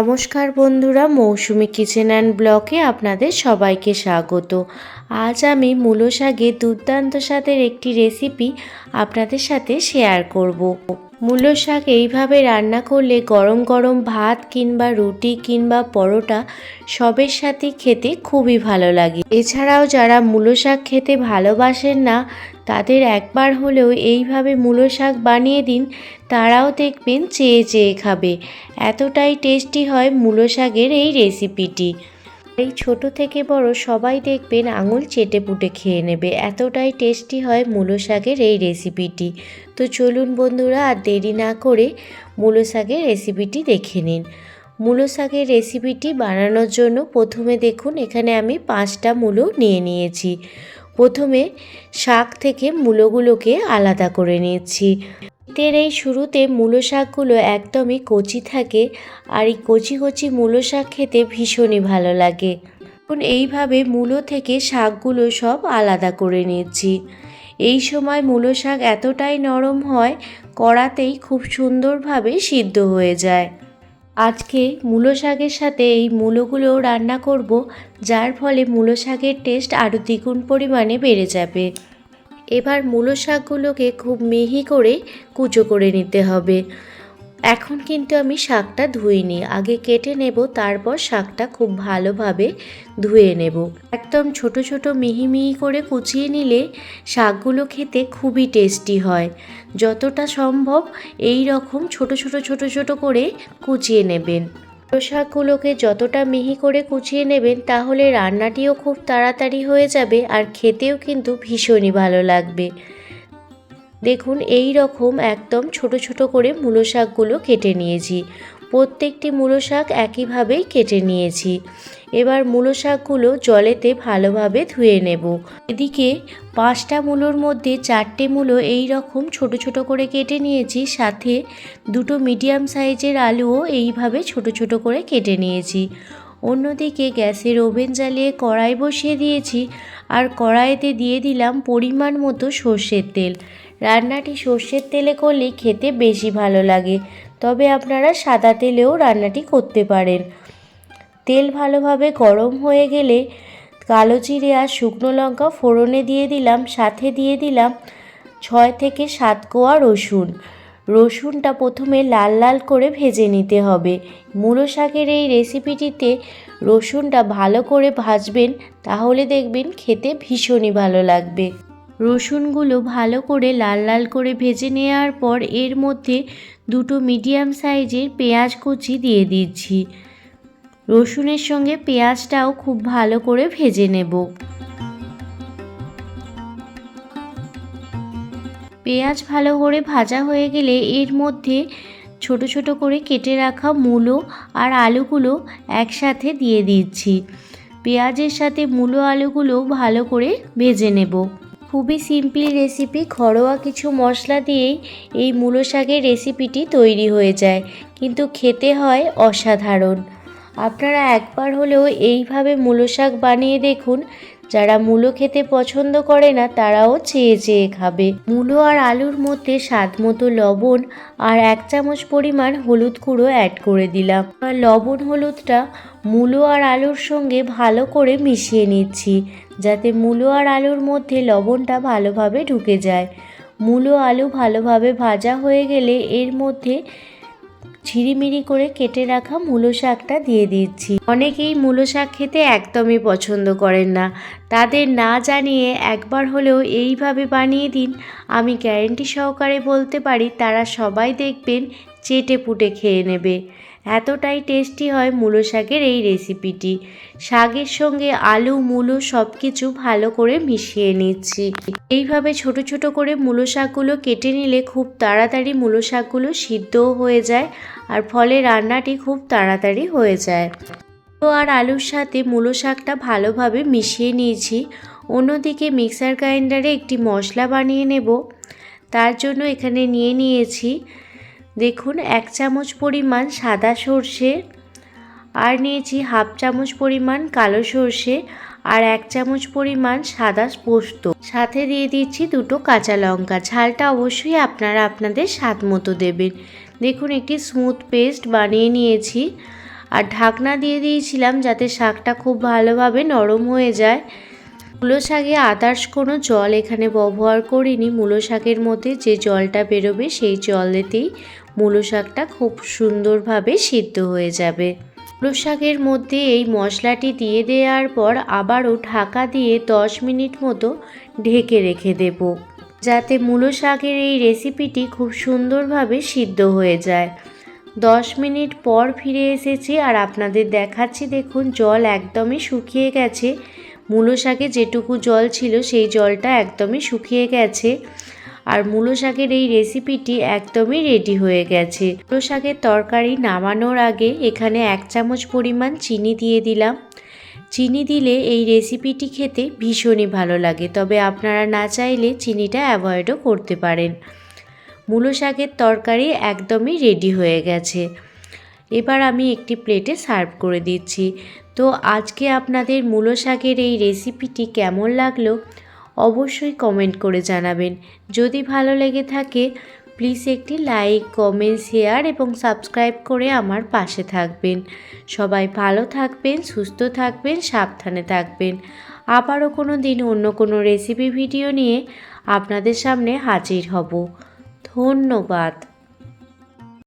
নমস্কার বন্ধুরা, মৌসুমি kitchen and ব্লকে আপনাদের সবাইকে স্বাগত আজ আমি মূলো শাকের দুর্দান্ত স্বাদের একটি রেসিপি আপনাদের সাথে শেয়ার করব। মূলো শাক এইভাবে রান্না করলে গরম গরম ভাত কিংবা রুটি কিংবা পরোটা সবের সাথে খেতে খুবই ভালো লাগে। এছাড়াও যারা মূলো শাক খেতে ভালোবাসেন না, তাদের একবার হলেও এইভাবে মূলো শাক বানিয়ে দিন, তারাও দেখবেন চেয়ে চেয়ে খাবে। এতটাই টেস্টি হয় মূলো শাকের এই রেসিপিটি। এই ছোট থেকে বড় সবাই দেখবেন আঙুল চেটে পুটে খেয়ে নেবে। এতটাই টেস্টি হয় মূলো শাকের এই রেসিপিটি। তো চলুন বন্ধুরা, আর দেরি না করে মূলো শাকের রেসিপিটি দেখে নিন। মূলো শাকের রেসিপিটি বানানোর জন্য প্রথমে দেখুন, এখানে আমি পাঁচটা মূলো নিয়ে নিয়েছি। প্রথমে শাক থেকে মূলোগুলোকে আলাদা করে নিচ্ছি। শীতের এই শুরুতে মূলো শাকগুলো একদমই কচি থাকে আর এই কচি কচি মূলো শাক খেতে ভীষণই ভালো লাগে। এখন এইভাবে মূলো থেকে শাকগুলো সব আলাদা করে নিচ্ছি। এই সময় মূলো শাক এতটাই নরম হয়, কড়াতেই খুব সুন্দরভাবে সিদ্ধ হয়ে যায়। আজকে মূলো শাকের সাথে এই মূলোগুলো রান্না করব, যার ফলে মূলো শাকের টেস্ট আরও দ্বিগুণ পরিমাণে বেড়ে যাবে। এবার মূলো শাকগুলোকে খুব মিহি করে কুচো করে নিতে হবে। এখন কিন্তু আমি শাকটা ধুইনি। আগে কেটে নেব, তারপর শাকটা খুব ভালোভাবে ধুয়ে নেব। একদম ছোট ছোট মিহি মিহি করে কুচিয়ে নিলে শাকগুলো খেতে খুবই টেস্টি হয়। যতটা সম্ভব এই রকম ছোট ছোট ছোট ছোট করে কুচিয়ে নেবেন। শাকগুলোকে যতটা মিহি করে কুচিয়ে নেবেন, তাহলে রান্নাটিও খুব তাড়াতাড়ি হয়ে যাবে আর খেতেও কিন্তু ভীষণই ভালো লাগবে। দেখুন, এই রকম একদম ছোট ছোট করে মূলো শাকগুলো কেটে নিয়েছি। প্রত্যেকটি মূলো শাক একইভাবেই কেটে নিয়েছি। এবার মূলো শাকগুলো জলেতে ভালোভাবে ধুয়ে নেব। এদিকে পাঁচটা মূলোর মধ্যে চারটে মূলো এই রকম ছোট ছোট করে কেটে নিয়েছি, সাথে দুটো মিডিয়াম সাইজের আলুও এইভাবে ছোট ছোট করে কেটে নিয়েছি। অন্যদিকে গ্যাসের ওভেন জ্বালিয়ে কড়াই বসিয়ে দিয়েছি, আর কড়াইতে দিয়ে দিলাম পরিমাণ মতো সর্ষের তেল। রান্নাটি সর্ষের তেলে করলে খেতে বেশি ভালো লাগে। তবে আপনারা সাদা তেলেও রান্নাটি করতে পারেন। তেল ভালোভাবে গরম হয়ে গেলে কালো জিরে আর শুকনো লঙ্কা ফোড়নে দিয়ে দিলাম, সাথে দিয়ে দিলাম ছয় থেকে সাত কোয়া রসুন। রসুনটা প্রথমে লাল লাল করে ভেজে নিতে হবে। মূলো শাকের এই রেসিপিটিতে রসুনটা ভালো করে ভাজবেন, তাহলে দেখবেন খেতে ভীষণই ভালো লাগবে। রসুনগুলো ভালো করে লাল লাল করে ভেজে নেওয়ার পর এর মধ্যে দুটো মিডিয়াম সাইজের পেঁয়াজ কুচি দিয়ে দিচ্ছি। রসুনের সঙ্গে পেঁয়াজটাও খুব ভালো করে ভেজে নেব। পেঁয়াজ ভালো করে ভাজা হয়ে গেলে এর মধ্যে ছোট ছোট করে কেটে রাখা মূলো আর আলুগুলো একসাথে দিয়ে দিচ্ছি। পেঁয়াজের সাথে মূলো আলুগুলো ভালো করে ভেজে নেব। খুবই সিম্পল রেসিপি, ঘরোয়া কিছু মশলা দিয়েই এই মূলো শাকের রেসিপিটি তৈরি হয়ে যায়, কিন্তু খেতে হয় অসাধারণ। আপনারা একবার হলেও এইভাবে মূলো শাক বানিয়ে দেখুন। যারা মূলো খেতে পছন্দ করে না, তারাও চেয়ে চেয়ে খাবে। মূলো আর আলুর মধ্যে স্বাদ মতো লবণ আর এক চামচ পরিমাণ হলুদ গুঁড়ো অ্যাড করে দিলাম। আর লবণ হলুদটা মূলো আর আলুর সঙ্গে ভালো করে মিশিয়ে নিচ্ছি। যাতে মূলো আর আলুর মধ্যে লবণটা ভালোভাবে ঢুকে যায়। মূলো আলু ভালোভাবে ভাজা হয়ে গেলে এর মধ্যে ঝিরিমিরি করে কেটে রাখা মূলো শাকটা দিয়ে দিচ্ছি। অনেকেই মূলো শাক খেতে একদমই পছন্দ করেন না। তাদের না জানিয়ে একবার হলেও এইভাবে বানিয়ে দিন। আমি গ্যারেন্টি সহকারে বলতে পারি, তারা সবাই দেখবেন চেটে পুটে খেয়ে নেবে। এতটাই টেস্টি হয় মূলো শাকের এই রেসিপিটি। শাকের সঙ্গে আলু, মূলো সব কিছু ভালো করে মিশিয়ে নিচ্ছি। এইভাবে ছোট ছোট করে মূলো শাকগুলো কেটে নিলে খুব তাড়াতাড়ি মূলো শাকগুলো সিদ্ধও হয়ে যায় আর ফলে রান্নাটি খুব তাড়াতাড়ি হয়ে যায়। তো আর আলুর সাথে মূলো শাকটা ভালোভাবে মিশিয়ে নিয়েছি। অন্যদিকে মিক্সার গ্রাইন্ডারে একটি মশলা বানিয়ে নেব। তার জন্য এখানে নিয়ে নিয়েছি দেখুন, এক চামচ পরিমাণ সাদা সর্ষে, আর নিয়েছি হাফ চামচ পরিমাণ কালো সর্ষে আর এক চামচ পরিমাণ সাদা পোস্ত। সাথে দিয়ে দিচ্ছি দুটো কাঁচা লঙ্কা। ঝালটা অবশ্যই আপনারা আপনাদের স্বাদ মতো দেবেন। দেখুন, একটি স্মুথ পেস্ট বানিয়ে নিয়েছি। আর ঢাকনা দিয়ে দিয়েছিলাম যাতে শাকটা খুব ভালোভাবে নরম হয়ে যায়। মূলো শাকে আদার্স কোনো জল এখানে ব্যবহার করিনি। মূলো শাকের মধ্যে যে জলটা বেরোবে সেই জলেতেই মূলো শাকটা খুব সুন্দরভাবে সিদ্ধ হয়ে যাবে। মূলো শাকের মধ্যে এই মশলাটি দিয়ে দেওয়ার পর আবারও ঢাকা দিয়ে দশ মিনিট মতো ঢেকে রেখে দেব, যাতে মূলো শাকের এই রেসিপিটি খুব সুন্দরভাবে সিদ্ধ হয়ে যায়। দশ মিনিট পর ফিরে এসেছি আর আপনাদের দেখাচ্ছি, দেখুন জল একদমই শুকিয়ে গেছে। মূলো শাকে যেটুকু জল ছিল সেই জলটা একদমই শুকিয়ে গেছে। আর মূলো শাকের এই রেসিপিটি একদমই রেডি হয়ে গেছে। মূলো শাকের তরকারি নামানোর আগে এখানে এক চামচ পরিমাণ চিনি দিয়ে দিলাম। চিনি দিলে এই রেসিপিটি খেতে ভীষণই ভালো লাগে। তবে আপনারা না চাইলে চিনিটা অ্যাভয়েডও করতে পারেন। মূলো শাকের তরকারি একদমই রেডি হয়ে গেছে। এবার আমি একটি প্লেটে সার্ভ করে দিচ্ছি। তো আজকে আপনাদের মূলো শাকের এই রেসিপিটি কেমন লাগল অবশ্যই কমেন্ট করে জানাবেন। যদি ভালো লেগে থাকে, প্লিজ একটি লাইক, কমেন্ট, শেয়ার এবং সাবস্ক্রাইব করে আমার পাশে থাকবেন। সবাই ভালো থাকবেন, সুস্থ থাকবেন, সাবধানে থাকবেন। আবারও কোনো দিন অন্য কোনো রেসিপি ভিডিও নিয়ে আপনাদের সামনে হাজির হব। ধন্যবাদ।